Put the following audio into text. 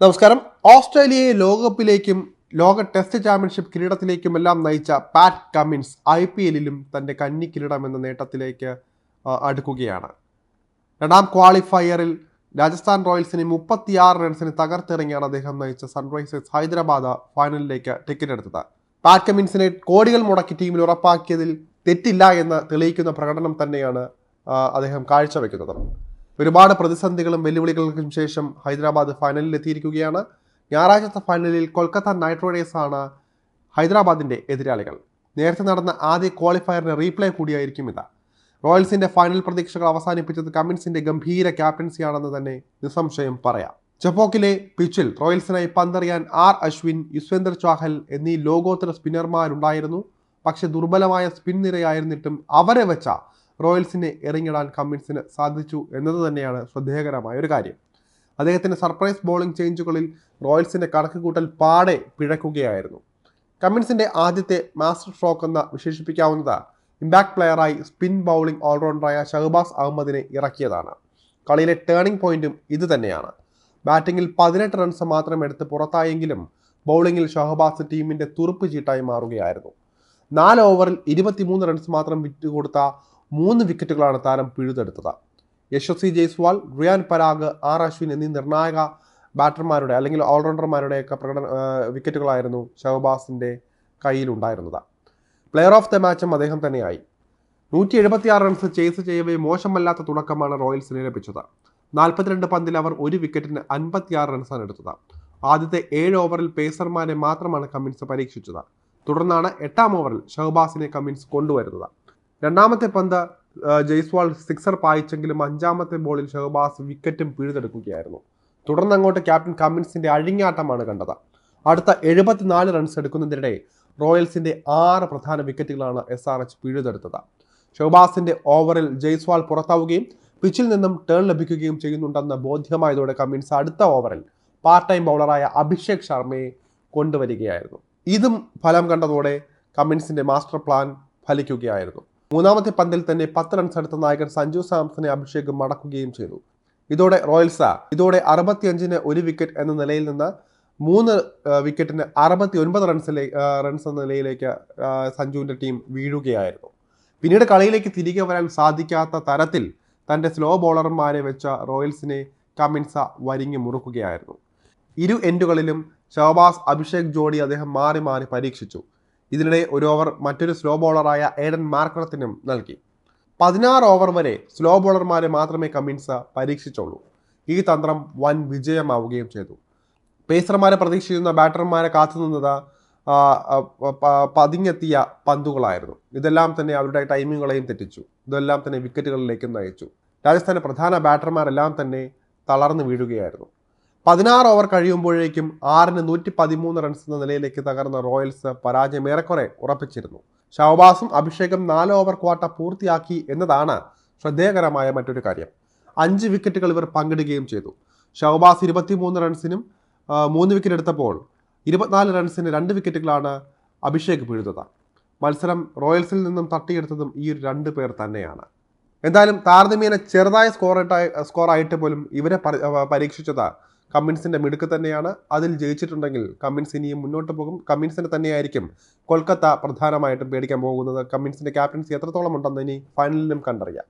നമസ്കാരം. ഓസ്ട്രേലിയയെ ലോകകപ്പിലേക്കും ലോക ടെസ്റ്റ് ചാമ്പ്യൻഷിപ്പ് കിരീടത്തിലേക്കുമെല്ലാം നയിച്ച പാറ്റ് കമ്മിൻസ് ഐ പി എല്ലിലും തന്റെ കന്നി കിരീടം എന്ന നേട്ടത്തിലേക്ക് അടുക്കുകയാണ്. രണ്ടാം ക്വാളിഫയറിൽ രാജസ്ഥാൻ റോയൽസിനെ മുപ്പത്തിയാറ് റൺസിന് തകർത്തിറങ്ങിയാണ് അദ്ദേഹം നയിച്ച സൺറൈസേഴ്സ് ഹൈദരാബാദ് ഫൈനലിലേക്ക് ടിക്കറ്റ് എടുത്തത്. പാറ്റ് കമ്മിൻസിനെ കോടികൾ മുടക്കി ടീമിൽ ഉറപ്പാക്കിയതിൽ തെറ്റില്ല എന്ന് തെളിയിക്കുന്ന പ്രകടനം തന്നെയാണ് അദ്ദേഹം കാഴ്ചവെക്കുന്നത്. ഒരുപാട് പ്രതിസന്ധികളും വെല്ലുവിളികൾക്കും ശേഷം ഹൈദരാബാദ് ഫൈനലിൽ എത്തിയിരിക്കുകയാണ്. ഞായറാഴ്ചത്തെ ഫൈനലിൽ കൊൽക്കത്ത നൈറ്റ് റൈഡേഴ്സാണ് ഹൈദരാബാദിന്റെ എതിരാളികൾ. നേരത്തെ നടന്ന ആദ്യ ക്വാളിഫയറിന് റീപ്ലേ കൂടിയായിരിക്കും ഇത്. റോയൽസിന്റെ ഫൈനൽ പ്രതീക്ഷകൾ അവസാനിപ്പിച്ചത് കമ്മിൻസിന്റെ ഗംഭീര ക്യാപ്റ്റൻസിയാണെന്ന് തന്നെ നിസ്സംശയം പറയാം. ചപ്പോക്കിലെ പിച്ചിൽ റോയൽസിനായി പന്തറിയാൻ ആർ അശ്വിൻ യുസ്വേന്ദർ ചാഹൽ എന്നീ ലോകോത്തര സ്പിന്നർമാരുണ്ടായിരുന്നു പക്ഷെ ദുർബലമായ സ്പിൻ നിരയായിരുന്നിട്ടും അവരെ വെച്ച റോയൽസിനെ എറിഞ്ഞിടാൻ കമ്മിൻസിന് സാധിച്ചു എന്നത് തന്നെയാണ് ശ്രദ്ധേയകരമായ ഒരു കാര്യം. അദ്ദേഹത്തിന്റെ സർപ്രൈസ് ബോളിംഗ് ചേഞ്ചുകളിൽ റോയൽസിന്റെ കണക്കുകൂട്ടൽ പാടെ പിഴക്കുകയായിരുന്നു. കമ്മിൻസിന്റെ ആദ്യത്തെ മാസ്റ്റർ സ്ട്രോക്ക് എന്ന് വിശേഷിപ്പിക്കാവുന്നത് ഇമ്പാക്ട് പ്ലെയറായി സ്പിൻ ബൗളിംഗ് ഓൾറൗണ്ടറായ ഷഹബാസ് അഹമ്മദിനെ ഇറക്കിയതാണ്. കളിയിലെ ടേണിംഗ് പോയിന്റും ഇത് തന്നെയാണ്. ബാറ്റിംഗിൽ പതിനെട്ട് റൺസ് മാത്രം എടുത്ത് പുറത്തായെങ്കിലും ബൗളിങ്ങിൽ ഷഹബാസ് ടീമിന്റെ തുറുപ്പ് ചീട്ടായി മാറുകയായിരുന്നു. നാല് ഓവറിൽ ഇരുപത്തിമൂന്ന് റൺസ് മാത്രം വിറ്റുകൊടുത്ത മൂന്ന് വിക്കറ്റുകളാണ് താരം പിഴുതെടുത്തത്. യശസ്വി ജയ്സ്വാൾ റിയാൻ പരാഗ് ആർ അശ്വിൻ എന്നീ നിർണായക ബാറ്റർമാരുടെ അല്ലെങ്കിൽ ഓൾറൗണ്ടർമാരുടെയൊക്കെ പ്രകടന വിക്കറ്റുകളായിരുന്നു ഷഹബാസിന്റെ കയ്യിലുണ്ടായിരുന്നത്. പ്ലെയർ ഓഫ് ദ മാച്ചും അദ്ദേഹം തന്നെയായി. നൂറ്റി എഴുപത്തിയാറ് റൺസ് ചേസ് ചെയ്യവേ മോശമല്ലാത്ത തുടക്കമാണ് റോയൽസിന് ലഭിച്ചത്. നാൽപ്പത്തിരണ്ട് പന്തിൽ അവർ ഒരു വിക്കറ്റിന് അൻപത്തിയാറ് റൺസാണ് എടുത്തത്. ആദ്യത്തെ ഏഴ് ഓവറിൽ പേസർമാരെ മാത്രമാണ് കമ്മിൻസ് പരീക്ഷിച്ചത്. തുടർന്നാണ് എട്ടാം ഓവറിൽ ഷഹബാസിനെ കമ്മിൻസ് കൊണ്ടുവരുന്നത്. രണ്ടാമത്തെ പന്ത് ജയ്സ്വാൾ സിക്സർ പായിച്ചെങ്കിലും അഞ്ചാമത്തെ ബോളിൽ ഷഹബാസ് വിക്കറ്റും പിഴുതെടുക്കുകയായിരുന്നു. തുടർന്ന് അങ്ങോട്ട് ക്യാപ്റ്റൻ കമ്മിൻസിന്റെ അഴിഞ്ഞാട്ടമാണ് കണ്ടത്. അടുത്ത എഴുപത്തിനാല് റൺസ് എടുക്കുന്നതിനിടെ റോയൽസിന്റെ ആറ് പ്രധാന വിക്കറ്റുകളാണ് എസ് ആർ എച്ച് പിഴുതെടുത്തത്. ഷഹബാസിന്റെ ഓവറിൽ ജയ്സ്വാൾ പുറത്താവുകയും പിച്ചിൽ നിന്നും ടേൺ ലഭിക്കുകയും ചെയ്യുന്നുണ്ടെന്ന് ബോധ്യമായതോടെ കമ്മിൻസ് അടുത്ത ഓവറിൽ പാർട്ട് ടൈം ബൗളറായ അഭിഷേക് ശർമ്മയെ കൊണ്ടുവരികയായിരുന്നു. ഇതും ഫലം കണ്ടതോടെ കമ്മിൻസിന്റെ മാസ്റ്റർ പ്ലാൻ ഫലിക്കുകയായിരുന്നു. മൂന്നാമത്തെ പന്തിൽ തന്നെ പത്ത് റൺസ് എടുത്ത നായകൻ സഞ്ജു സാംസനെ അഭിഷേകം മടക്കുകയും ചെയ്തു. ഇതോടെ റോയൽസ ഇതോടെ അറുപത്തിയഞ്ചിന് ഒരു വിക്കറ്റ് എന്ന നിലയിൽ നിന്ന് മൂന്ന് വിക്കറ്റിന് അറുപത്തി ഒൻപത് റൺസിലെ റൺസ് എന്ന നിലയിലേക്ക് സഞ്ജുവിന്റെ ടീം വീഴുകയായിരുന്നു. പിന്നീട് കളിയിലേക്ക് തിരികെ വരാൻ സാധിക്കാത്ത തരത്തിൽ തന്റെ സ്ലോ ബോളർമാരെ വെച്ച റോയൽസിനെ കമിൻസ വരിങ്ങി മുറുക്കുകയായിരുന്നു. ഇരു എൻഡുകളിലും ഷഹബാസ് അഭിഷേക് ജോഡി അദ്ദേഹം മാറി മാറി പരീക്ഷിച്ചു. ഇതിനിടെ ഒരു ഓവർ മറ്റൊരു സ്ലോ ബോളറായ ഏഡൻ മാർക്കറത്തിനും നൽകി. പതിനാറ് ഓവർ വരെ സ്ലോ ബോളർമാരെ മാത്രമേ കമ്മിൻസ് പരീക്ഷിച്ചുള്ളൂ. ഈ തന്ത്രം വൻ വിജയമാവുകയും ചെയ്തു. പേസർമാരെ പ്രതീക്ഷിക്കുന്ന ബാറ്റർമാരെ കാത്തുനിന്നത് പതിഞ്ഞെത്തിയ പന്തുകളായിരുന്നു. ഇതെല്ലാം തന്നെ അവരുടെ ടൈമിങ്ങുകളെയും തെറ്റിച്ചു. ഇതെല്ലാം തന്നെ വിക്കറ്റുകളിലേക്ക് നയിച്ചു. രാജസ്ഥാന്റെ പ്രധാന ബാറ്റർമാരെല്ലാം തന്നെ തളർന്നു വീഴുകയായിരുന്നു. പതിനാറ് ഓവർ കഴിയുമ്പോഴേക്കും ആറിന് നൂറ്റി പതിമൂന്ന് റൺസ് എന്ന നിലയിലേക്ക് തകർന്ന റോയൽസ് പരാജയം ഏറെക്കുറെ ഉറപ്പിച്ചിരുന്നു. ഷഹബാസും അഭിഷേകും നാല് ഓവർ ക്വാട്ട പൂർത്തിയാക്കി എന്നതാണ് ശ്രദ്ധേയകരമായ മറ്റൊരു കാര്യം. അഞ്ച് വിക്കറ്റുകൾ ഇവർ പങ്കിടുകയും ചെയ്തു. ഷഹബാസ് ഇരുപത്തിമൂന്ന് റൺസിനും മൂന്ന് വിക്കറ്റ് എടുത്തപ്പോൾ ഇരുപത്തിനാല് റൺസിന് രണ്ട് വിക്കറ്റുകളാണ് അഭിഷേക് പിഴുതത് മത്സരം റോയൽസിൽ നിന്നും തട്ടിയെടുത്തതും ഈ ഒരു രണ്ട് പേർ തന്നെയാണ്. എന്തായാലും താരതമ്യേന ചെറുതായ സ്കോർ സ്കോറായിട്ട് പോലും ഇവരെ പരി- പരീക്ഷിച്ചത് കമ്മിൻസിന്റെ മിടുക്ക് തന്നെയാണ്. അതിൽ ജയിച്ചിട്ടുണ്ടെങ്കിൽ കമ്മിൻസ് ഇനിയും മുന്നോട്ട് പോകും. കമ്മിൻസിനെ തന്നെയായിരിക്കും കൊൽക്കത്ത പ്രധാനമായിട്ടും പേടിക്കാൻ പോകുന്നത്. കമ്മിൻസിന്റെ ക്യാപ്റ്റൻസി എത്രത്തോളം ഉണ്ടെന്ന് ഇനി ഫൈനലിലും കണ്ടറിയാം.